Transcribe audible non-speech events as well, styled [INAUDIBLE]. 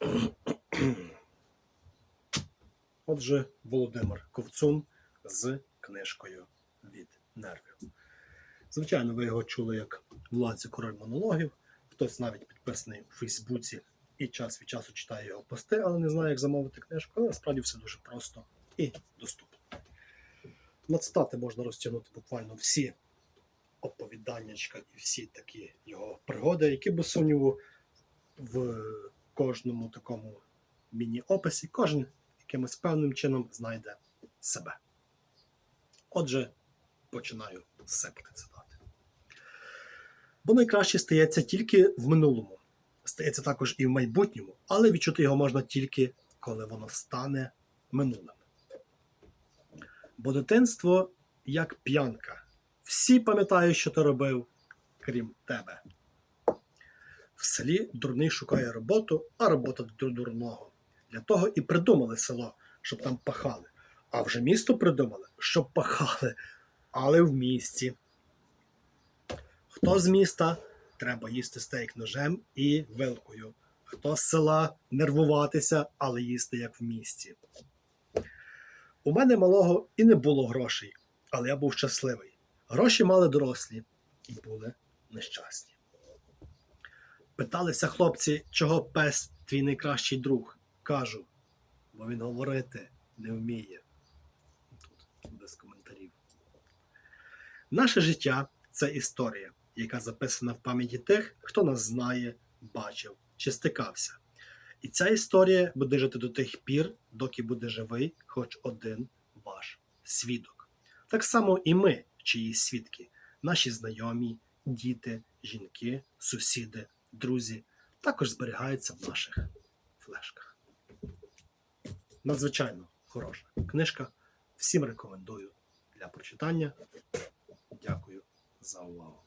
[CLEARS THROAT] Отже, Володимир Ковцун з книжкою від нервів. Звичайно, ви його чули як владці король монологів. Хтось навіть підписаний у Фейсбуці і час від часу читає його пости, але не знає, як замовити книжку. Але насправді все дуже просто і доступно. На цитати можна розтягнути буквально всі оповіданнячка і всі такі його пригоди, які без сумніву в кожному такому міні-описі кожен якимось певним чином знайде себе. Отже, починаю сипати цитати. Бо найкраще стається тільки в минулому, стається також і в майбутньому, але відчути його можна тільки, коли воно стане минулим. Бо дитинство як п'янка. Всі пам'ятають, що ти робив, крім тебе. В селі дурний шукає роботу, а робота до дурного. Для того і придумали село, щоб там пахали. А вже місто придумали, щоб пахали, але в місті. Хто з міста треба їсти стейк ножем і вилкою. Хто з села нервуватися, але їсти як в місті. У мене малого і не було грошей, але я був щасливий. Гроші мали дорослі і були нещасні. Питалися хлопці, чого пес твій найкращий друг. Кажу, бо він говорити не вміє. Тут без коментарів. Наше життя це історія, яка записана в пам'яті тих, хто нас знає, бачив чи стикався. І ця історія буде жити до тих пір, доки буде живий хоч один ваш свідок. Так само і ми, чиї свідки, наші знайомі, діти, жінки, сусіди, друзі, також зберігаються в наших флешках. Надзвичайно хороша книжка. Всім рекомендую для прочитання. Дякую за увагу.